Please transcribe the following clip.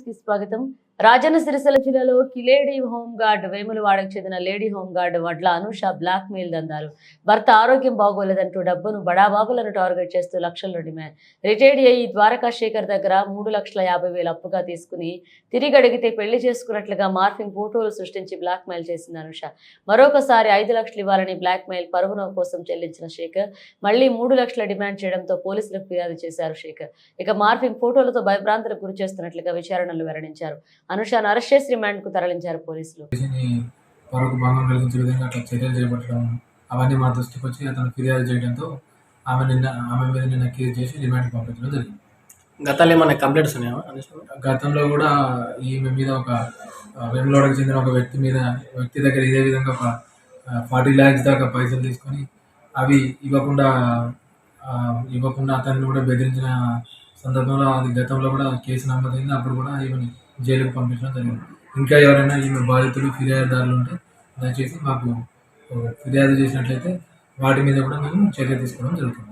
న్యూస్కి స్వాగతం. రాజన్న సిరిసిల్ల జిల్లాలో కిలేడి హోంగార్డ్ వేములవాడకు చెందిన లేడీ హోంగార్డ్ వడ్ల అనుష బ్లాక్ మెయిల్ దందాలు. భర్త ఆరోగ్యం బాగోలేదంటూ డబ్బును బడాబాబులను టార్గెట్ చేస్తూ లక్షల్లో డిమాండ్. రిటైర్డ్ అయ్యి ద్వారకా శేఖర్ దగ్గర మూడు లక్షల యాభై వేలు అప్పుగా తీసుకుని తిరిగి అడిగితే పెళ్ళి చేసుకున్నట్లుగా మార్ఫింగ్ ఫోటోలు సృష్టించి బ్లాక్ మెయిల్ చేసింది అనుష. మరొకసారి ఐదు లక్షలు ఇవ్వాలని బ్లాక్ మెయిల్ పరుగున కోసం చెల్లించిన శేఖర్ మళ్ళీ మూడు లక్షల డిమాండ్ చేయడంతో పోలీసులకు ఫిర్యాదు చేశారు శేఖర్. ఇక మార్ఫింగ్ ఫోటోలతో భయభ్రాంతులకు గురి చేస్తున్నట్లుగా విచారణలు వెల్లడించారు. అనుషాను అరెస్ట్ చేసి రిమాండ్కు తరలించారు పోలీసులు. వరకు భంగం కలిగించే విధంగా అట్లా చర్యలు చేపట్టడం అవన్నీ మా దృష్టికి వచ్చి అతను ఫిర్యాదు చేయడంతో ఆమె నిన్న ఆమె మీద నిన్న కేసు చేసి రిమాండ్ పంపించడం జరిగింది. గతాలు ఏమైనా కంప్లైంట్స్ ఉన్నాయా గతంలో కూడా ఈమె మీద ఒక వెమ్లోడకు చెందిన ఒక వ్యక్తి మీద వ్యక్తి దగ్గర ఇదే విధంగా ఒక ఫార్టీ ల్యాక్స్ దాకా పైసలు తీసుకొని అవి ఇవ్వకుండా ఇవ్వకుండా అతన్ని కూడా బెదిరించిన సందర్భంలో అది గతంలో కూడా కేసు నమోదైంది. అప్పుడు కూడా ఈమెని జైలుకు పంపించడం జరిగింది. ఇంకా ఎవరైనా ఈమె బాధితులు ఫిర్యాదుదారులు ఉంటే దయచేసి మాకు ఫిర్యాదు చేసినట్లయితే వాటి మీద కూడా మేము చర్య తీసుకోవడం జరుగుతుంది.